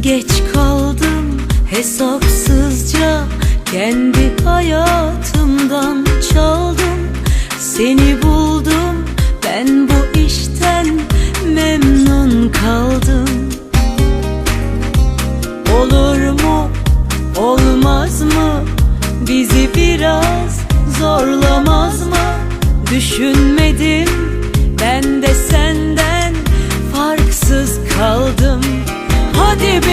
Geç kaldım hesapsızca. Kendi hayatımdan çaldım. Seni buldum ben bu işten memnun kaldım. Olur mu olmaz mı? Bizi biraz zorlamaz mı? Düşünmedim ben de senden farksız kaldım. Hadi be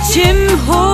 İçim hoş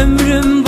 Ömrüm